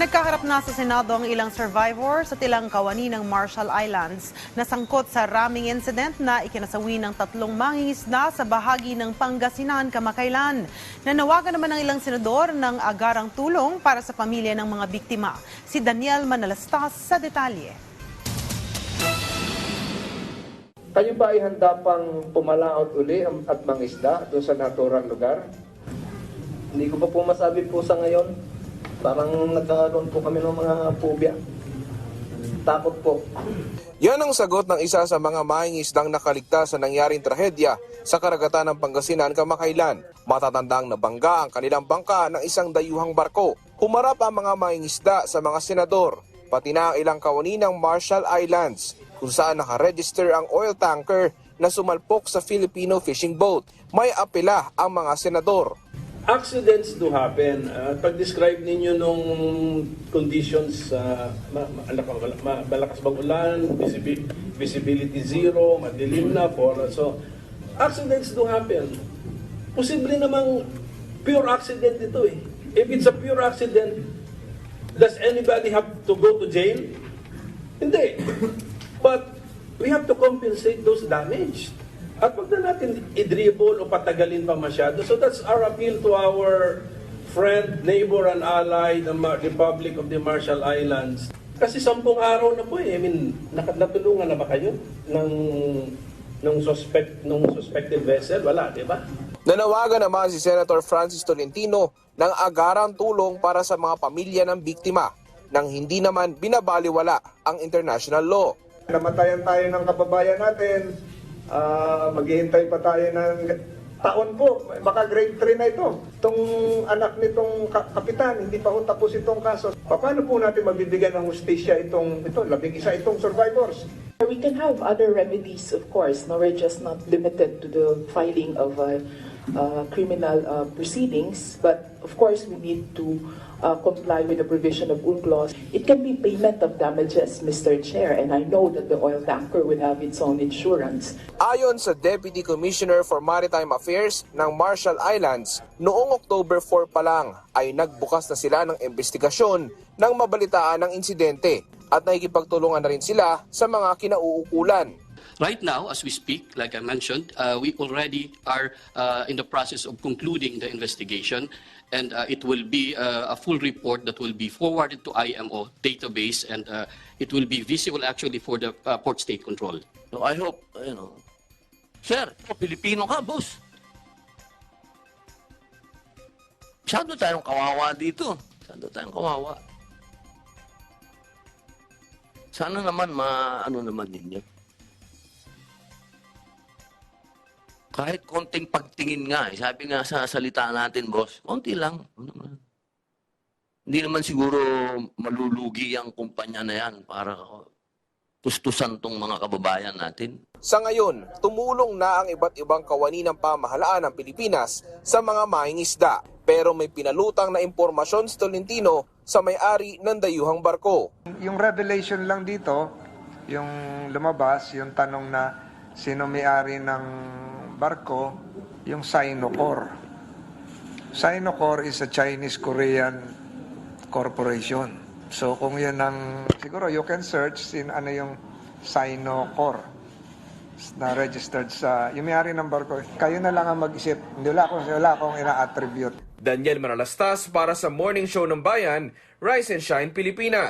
Nagkaharap na sa Senado ang ilang survivor sa tilang kawani ng Marshall Islands na sangkot sa raming incident na ikinasawi ng tatlong mangingisda sa bahagi ng Pangasinan kamakailan. Nanawagan naman ng ilang senador ng agarang tulong para sa pamilya ng mga biktima. Si Daniel Manalastas sa detalye. Kayo ba ay handa pang pumalaot uli at mangisda doon sa naturang lugar? Hindi ko pa po masabi po sa ngayon. Parang nagkakaroon po kami ng mga phobia. Takot po. Yan ang sagot ng isa sa mga mangingisdang nakaligtas sa nangyaring trahedya sa karagatan ng Pangasinan kamakailan. Matatandang nabangga ang kanilang bangka ng isang dayuhang barko. Humarap ang mga mangingisda sa mga senador, pati na ang ilang kawani ng Marshall Islands, kung saan nakaregister ang oil tanker na sumalpok sa Filipino fishing boat. May apela ang mga senador. Accidents do happen. Uh, pag-describe ninyo nung conditions ma- malakas bang ulan, visibi- visibility zero, madilim na, for, so accidents do happen. Posible namang pure accident ito eh. If it's a pure accident, does anybody have to go to jail? Hindi. But we have to compensate those damage. At wag na natin i-dribble o patagalin pa masyado. So that's our appeal to our friend, neighbor, and ally, the Republic of the Marshall Islands. Kasi sampung araw na po eh. I mean, nak- natulungan na ba kayo ng ng suspect ng suspected vessel? Wala, di ba? Nanawagan naman si Senator Francis Tolentino ng agarang tulong para sa mga pamilya ng biktima nang hindi naman binabaliwala ang international law. Namatayan tayo ng kababayan natin, ah, maghihintay pa tayo ng taon po, baka grade 3 na ito. Itong anak nitong ka- kapitan, hindi pa ho tapos itong kaso. Paano po natin mabibigyan ng hustisya itong, ito, labing isa itong survivors? We can have other remedies, of course. No, we're just not limited to the filing of uh, uh, criminal uh, proceedings. But of course, we need to uh, comply with the provision of UNCLOS. It can be payment of damages, Mr. Chair, and I know that the oil tanker will have its own insurance. Ayon sa Deputy Commissioner for Maritime Affairs ng Marshall Islands, noong October 4 pa lang ay nagbukas na sila ng investigasyon nang mabalitaan ng insidente at nakikipagtulungan na rin sila sa mga kinauukulan. Right now, as we speak, like I mentioned, uh, we already are uh, in the process of concluding the investigation, and uh, it will be uh, a full report that will be forwarded to IMO database, and uh, it will be visible actually for the uh, port state control. So I hope, you know, Sir, Pilipino ka, boss. Masyado tayong kawawa dito. Masyado tayong kawawa. Sana naman ma, ano naman ninyo. Kahit konting pagtingin nga, eh. sabi nga sa salita natin, boss, konti lang. Ano. Hindi naman siguro malulugi ang kumpanya na yan para tustusan tong mga kababayan natin. Sa ngayon, tumulong na ang iba't ibang kawani ng pamahalaan ng Pilipinas sa mga mangingisda. Pero may pinalutang na impormasyon si Tolentino sa may-ari ng dayuhang barko. Yung revelation lang dito, yung lumabas, yung tanong na sino may-ari ng barko, yung Sinocor. Sinocor is a Chinese-Korean corporation. So kung yun ang, siguro you can search sin ano yung Sinocor na registered sa, yung may-ari ng barko. Kayo na lang ang mag-isip. Hindi wala akong, wala akong ina-attribute. Daniel Manalastas para sa Morning Show ng Bayan, Rise and Shine Pilipinas.